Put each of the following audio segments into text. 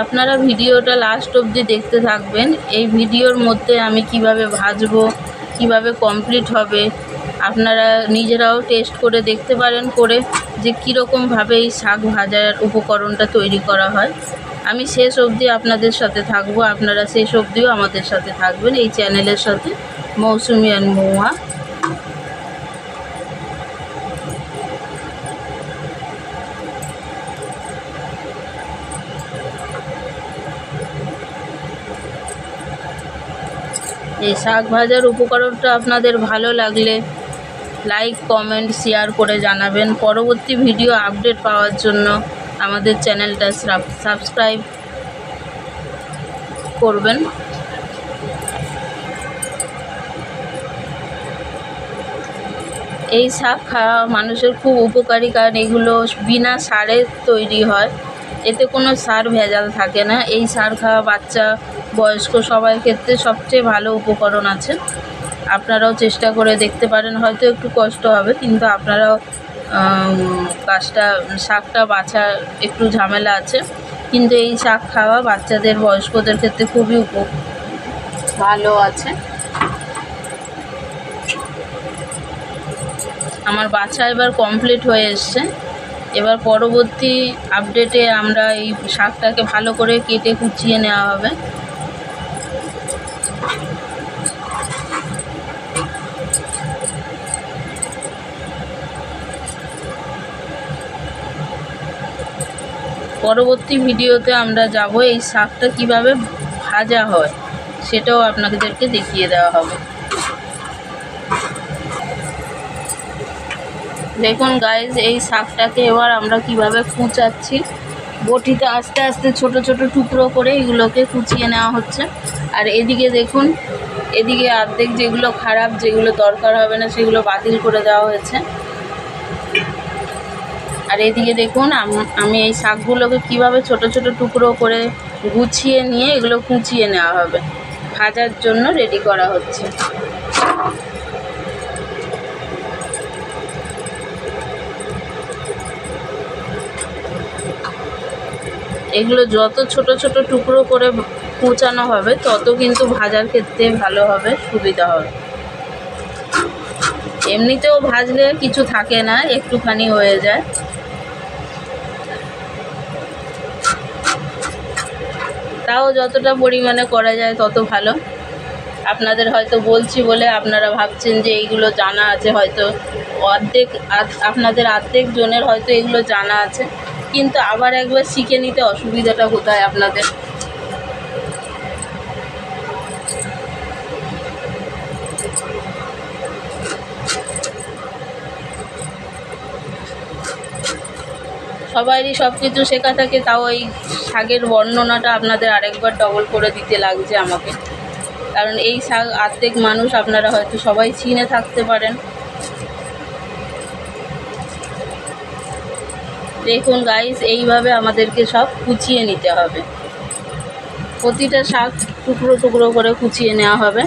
আপনারা ভিডিওটা লাস্ট অবধি দেখতে থাকবেন। এই ভিডিওর মধ্যে আমি কীভাবে ভাজবো, কীভাবে কমপ্লিট হবে, আপনারা নিজেরাও টেস্ট করে দেখতে পারেন, করে যে কীরকমভাবে এই শাক ভাজার উপকরণটা তৈরি করা হয়। আমি শেষ অবধি আপনাদের সাথে থাকব, আপনারা শেষ অবধিও আমাদের সাথে থাকবেন এই চ্যানেলের সাথে, মৌসুমি অ্যান্ড মৌয়া। এই শাক ভাজার উপকরণটা আপনাদের ভালো লাগলে লাইক, কমেন্ট, শেয়ার করে জানাবেন। পরবর্তী ভিডিও আপডেট পাওয়ার জন্য আমাদের চ্যানেলটা সাবস্ক্রাইব করবেন। এই শাক খাওয়া মানুষের খুব উপকারী, কারণ এগুলো বিনা সারে তৈরি হয়। এতে কোনো সার ভেজাল থাকে না। এই সার খাওয়া বাচ্চা বয়স্ক সবার ক্ষেত্রে সবচেয়ে ভালো উপকরণ আছে। আপনারাও চেষ্টা করে দেখতে পারেন, হয়তো একটু কষ্ট হবে, কিন্তু আপনারাও গাছটা, শাকটা বাছা একটু ঝামেলা আছে। কিন্তু এই শাক খাওয়া বাচ্চাদের, বয়স্কদের ক্ষেত্রে খুবই উপ, ভালো আছে। আমার বাছা এবার কমপ্লিট হয়ে এসছে। এবার পরবর্তী আপডেটে আমরা এই শাকটাকে ভালো করে কেটে কুচিয়ে নেওয়া হবে। পরবর্তী ভিডিওতে আমরা যাব এই শাকটা কীভাবে ভাজা হয়, সেটাও আপনাদেরকে দেখিয়ে দেওয়া হবে। দেখুন গাইজ এই শাকটাকে এবার আমরা কীভাবে কুচাচ্ছি। বটিতে আস্তে আস্তে ছোট ছোট টুকরো করে এগুলোকে কুচিয়ে নেওয়া হচ্ছে। আর এদিকে দেখুন, এদিকে অর্ধেক যেগুলো খারাপ, যেগুলো দরকার হবে না, সেগুলো বাতিল করে দেওয়া হয়েছে। আর এদিকে দেখুন, আম- এই শাকগুলোকে কীভাবে ছোট ছোট টুকরো করে গুছিয়ে নিয়ে এগুলো কুচিয়ে নেওয়া হবে। ভাজার জন্য রেডি করা হচ্ছে। এগুলো যত ছোট ছোট টুকরো করে কুচানো হবে, তত কিন্তু ভাজার ক্ষেত্রে ভালো হবে, সুবিধা হবে। এমনিতেও ভাজলে কিছু থাকে না, একটুখানি হয়ে যায়। তাও যতটা পরিমাণে করা যায় তত ভালো। আপনাদের হয়তো বলছি বলে আপনারা ভাবছেন যে এইগুলো জানা আছে, হয়তো অর্ধেক আপনাদের অর্ধেক জনের হয়তো এগুলো জানা আছে। কিন্তু আবার একবার শিখে নিতে অসুবিধাটা কোথায় আপনাদের? সবারই সব কিছু শেখা থাকে, তাও এই শাকের বর্ণনাটা আপনাদের আরেকবার ডবল করে দিতে লাগছে আমাকে। কারণ এই শাক আর্ধেক মানুষ, আপনারা হয়তো সবাই চিনে থাকতে পারেন। দেখুন গাইস এইভাবে আমাদেরকে সব কুচিয়ে নিতে হবে। প্রতিটা শাক টুকরো টুকরো করে কুচিয়ে নেওয়া হবে।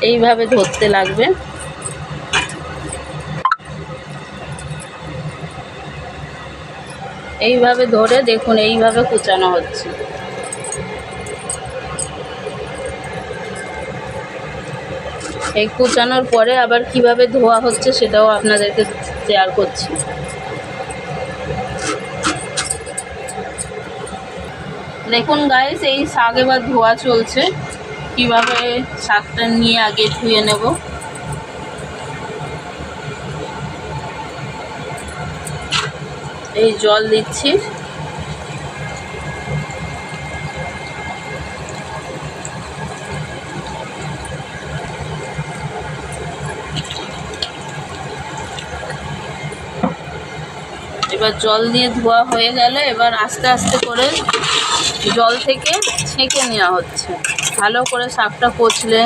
এইভাবে ধরতে লাগবে। এইভাবে ধরে দেখুন, এইভাবে কুচানো হচ্ছে। এই কুচানোর পরে আবার কীভাবে ধোয়া হচ্ছে সেটাও আপনাদেরকে শেয়ার করছি। দেখুন গায়ে এই শাক এবার ধোয়া চলছে। কীভাবে শাকটা নিয়ে আগে ধুয়ে নেব। এই জল দিচ্ছি। এবার জল দিয়ে ধোয়া হয়ে গেলে এবার আস্তে আস্তে করে জল থেকে ছেঁকে নেওয়া হচ্ছে। ভালো করে শাকটা কচলে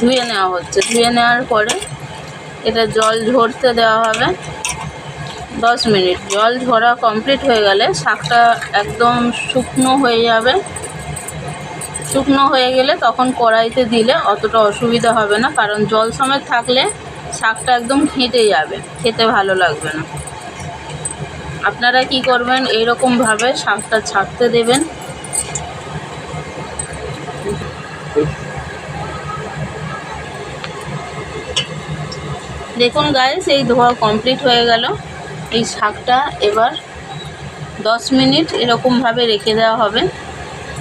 ধুয়ে নেওয়া হচ্ছে। ধুয়ে নেওয়ার পরে এটা জল ঝরতে দেওয়া হবে। দশ মিনিট। জল ঝরা কমপ্লিট হয়ে গেলে শাকটা একদম শুকনো হয়ে যাবে। শুকনো হয়ে গেলে তখন কড়াইতে দিলে অতটা অসুবিধা হবে না, কারণ জল সমেত থাকলে শাকটা একদম ঘেঁটে যাবে। খেতে ভালো লাগবে না। আপনারা কি করবেন? এইরকমভাবে শাকটা ছাড়তে দেবেন। দেখুন গাইস এই ধোয়া কমপ্লিট হয়ে গেল। এই শাকটা এবার দশ মিনিট এরকমভাবে রেখে দেওয়া হবে,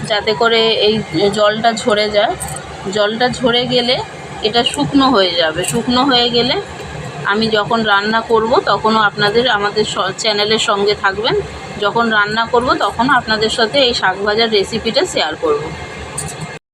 যাতে করে এই জলটা ঝরে যায়। জলটা ঝরে গেলে এটা শুকনো হয়ে যাবে। শুকনো হয়ে গেলে আমি যখন রান্না করব, তখনও আপনাদের আমাদের চ্যানেলের সঙ্গে থাকবেন। যখন রান্না করব তখন আপনাদের সাথে এই শাক ভাজার রেসিপিটা শেয়ার করব।